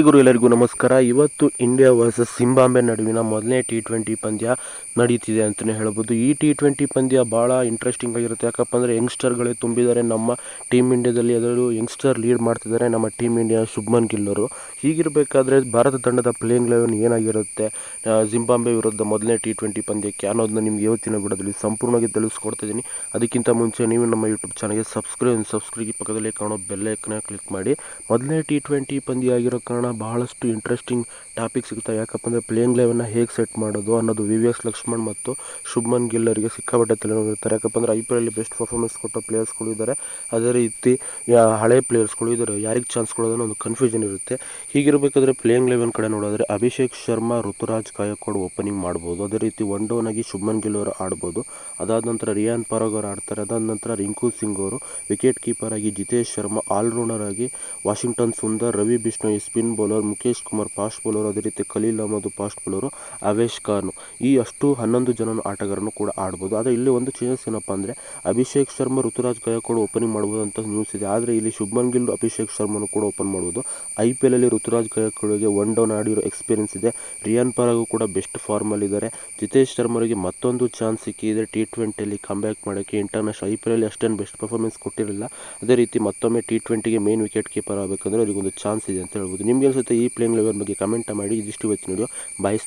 ಗುರು ಎಲ್ಲರಿಗೂ ನಮಸ್ಕಾರ. ಇವತ್ತು ಇಂಡಿಯಾ ವರ್ಸಸ್ ಸಿಂಬಾಂಬೆ ನಡುವಿನ ಮೊದಲನೇ ಟಿ ಟ್ವೆಂಟಿ ಪಂದ್ಯ ನಡೀತಿದೆ ಅಂತಲೇ ಹೇಳ್ಬೋದು. ಈ ಟಿ ಟ್ವೆಂಟಿ ಪಂದ್ಯ ಭಾಳ ಇಂಟ್ರೆಸ್ಟಿಂಗ್ ಆಗಿರುತ್ತೆ. ಯಾಕಪ್ಪ ಅಂದರೆ ಯಂಗ್ಸ್ಟರ್ಗಳೇ ತುಂಬಿದ್ದಾರೆ. ನಮ್ಮ ಟೀಮ್ ಇಂಡಿಯಾದಲ್ಲಿ ಅದರಲ್ಲೂ ಯಂಗ್ಸ್ಟರ್ ಲೀಡ್ ಮಾಡ್ತಿದ್ದಾರೆ. ನಮ್ಮ ಟೀಮ್ ಇಂಡಿಯಾ ಶುಭ್ಮನ್ ಗಿಲ್ಲರು ಹೀಗಿರಬೇಕಾದ್ರೆ ಭಾರತ ತಂಡದ ಪ್ಲೇಯಿಂಗ್ ಲೆವೆನ್ ಏನಾಗಿರುತ್ತೆ? ಜಿಂಬಾಂಬೆ ವಿರುದ್ಧ ಮೊದಲನೇ ಟಿ ಟ್ವೆಂಟಿ ಪಂದ್ಯಕ್ಕೆ ಅನ್ನೋದನ್ನ ನಿಮ್ಗೆ ಇವತ್ತಿನ ವಿಡಿಯೋದಲ್ಲಿ ಸಂಪೂರ್ಣವಾಗಿ ತಿಳಿಸ್ಕೊಡ್ತಿದ್ದೀನಿ ಅದಕ್ಕಿಂತ ಮುಂಚೆ ನೀವು ನಮ್ಮ ಯೂಟ್ಯೂಬ್ ಚಾನಲ್ಗೆ ಸಬ್ಸ್ಕ್ರೈಬ್ ಸಬ್ಸ್ಕ್ರೈಬ್ ಪಕ್ಕದಲ್ಲಿ ಕಾಣೋ ಬೆಲ್ಲೈಕನ್ನ ಕ್ಲಿಕ್ ಮಾಡಿ. ಮೊದಲನೇ ಟಿ ಟ್ವೆಂಟಿ ಪಂದ್ಯ ಆಗಿರೋ ಕಾರಣ ಬಹಳಷ್ಟು ಇಂಟ್ರೆಸ್ಟಿಂಗ್ ಟಾಪಿಕ್ ಸಿಗುತ್ತೆ ಯಾಕಪ್ಪ ಅಂದರೆ ಪ್ಲೇಯಿಂಗ್ ಲೆವೆನ್ನ ಹೇಗೆ ಸೆಟ್ ಮಾಡೋದು ಅನ್ನೋದು ವಿ ವಿ ಎಸ್ ಲಕ್ಷ್ಮಣ್ ಮತ್ತು ಶುಭ್ಮನ್ ಗಿಲ್ಲರಿಗೆ ಸಿಕ್ಕಾಪಟ್ಟೆ ತಲೆನೋವಿರ್ತಾರೆ ಯಾಕಪ್ಪ ಅಂದರೆ ಐ ಪಿ ಎಲ್ಲಿ ಬೆಸ್ಟ್ ಪರ್ಫಾರ್ಮೆನ್ಸ್ ಕೊಟ್ಟ ಪ್ಲೇಯರ್ಸ್ಗಳು ಇದ್ದಾರೆ. ಅದೇ ರೀತಿ ಹಳೆ ಪ್ಲೇಯರ್ಸ್ಗಳು ಇದ್ದಾರೆ. ಯಾರಿಗೆ ಚಾನ್ಸ್ ಕೊಡೋದನ್ನ ಒಂದು ಕನ್ಫ್ಯೂಷನ್ ಇರುತ್ತೆ. ಹೀಗಿರಬೇಕಾದ್ರೆ ಪ್ಲೇಯಿಂಗ್ ಲೆವೆನ್ ಕಡೆ ನೋಡಿದ್ರೆ ಅಭಿಷೇಕ್ ಶರ್ಮಾ, ಋತುರಾಜ್ ಕಾಯಕೋಡ್ ಓಪನಿಂಗ್ ಮಾಡ್ಬೋದು. ಅದೇ ರೀತಿ ಒನ್ ಡೌನ್ ಆಗಿ ಶುಭ್ಮನ್ ಗಿಲ್ ಅವರು ಆಡ್ಬೋದು. ಅದಾದ ನಂತರ ರಿಯಾನ್ ಪರಾಗ್ ಅವರು ಆಡ್ತಾರೆ. ಅದಾದ ನಂತರ ರಿಂಕು ಸಿಂಗ್ ಅವರು ವಿಕೆಟ್ ಕೀಪರ್ ಆಗಿ ಜಿತೇಶ್ ಶರ್ಮಾ ಆಲ್ರೌಂಡರ್ ಆಗಿ Washington Sundar, Ravi Bishnoi spin bowler Mukesh Kumar fast bowler, ಅದೇ ರೀತಿ ಖಲೀಲ್ ಅಹಮದ್ ಫಾಸ್ಟ್ ಬೌಲರು, ಅವೇಶ್ ಖಾನ್ ಈ ಅಷ್ಟು ಹನ್ನೊಂದು ಜನ ಆಟಗಾರನು ಕೂಡ ಆಡ್ಬೋದು. ಆದರೆ ಇಲ್ಲಿ ಒಂದು ಚೇಂಜಸ್ ಏನಪ್ಪ ಅಂದರೆ ಅಭಿಷೇಕ್ ಶರ್ಮಾ, ಋತುರಾಜ್ ಗಾಯಕ್ವಾಡ್ ಓಪನಿಂಗ್ ಮಾಡ್ಬೋದು ಅಂತ ನ್ಯೂಸ್ ಇದೆ. ಆದರೆ ಇಲ್ಲಿ ಶುಭ್ಮನ್ ಗಿಲ್, ಅಭಿಷೇಕ್ ಶರ್ಮನು ಕೂಡ ಓಪನ್ ಮಾಡ್ಬೋದು. ಐ ಪಿ ಎಲ್ ಅಲ್ಲಿ ಋತುರಾಜ್ ಗಾಯಕ್ವಾಡ್ಗೆ ಒನ್ ಡೌನ್ ಆಡಿರೋ ಎಕ್ಸ್ಪೀರಿಯನ್ಸ್ ಇದೆ. ರಿಯಾನ್ ಪರಾಗು ಕೂಡ ಬೆಸ್ಟ್ ಫಾರ್ಮಲ್ಲಿದ್ದಾರೆ ಜಿತೇಶ್ ಶರ್ಮರಿಗೆ ಮತ್ತೊಂದು ಚಾನ್ಸ್ ಸಿಕ್ಕಿದೆ. ಟಿ ಟ್ವೆಂಟಿಯಲ್ಲಿ ಕಮ್ಬ್ಯಾಕ್ ಮಾಡೋಕ್ಕೆ ಇಂಟರ್ನ್ಯಾಷನಲ್ ಐ ಪಿ ಎಲ್ ಅಷ್ಟೇನು ಬೆಸ್ಟ್ ಪರ್ಫಾರ್ಮೆನ್ಸ್ ಕೊಟ್ಟಿರಲಿಲ್ಲ. ಅದೇ ರೀತಿ ಮತ್ತೊಮ್ಮೆ ಟಿ ಟ್ವೆಂಟಿಗೆ ಮೇನ್ ವಿಕೆಟ್ ಕೀಪರ್ ಆಗಬೇಕಂದ್ರೆ ಅವರಿಗೊಂದು ಚಾನ್ಸ್ ಇದೆ ಅಂತ ಹೇಳ್ಬೋದು. ನಿಮ್ಗೆ ಅನ್ಸುತ್ತೆ ಈ ಪ್ಲೇಯಿಂಗ್ ಲೆವೆನ್ ಬಗ್ಗೆ ಕಮೆಂಟ್ ಮಾಡಿ ಇದಿಷ್ಟು ಇವತ್ತಿನ ವಿಡಿಯೋ ಬಾಯ್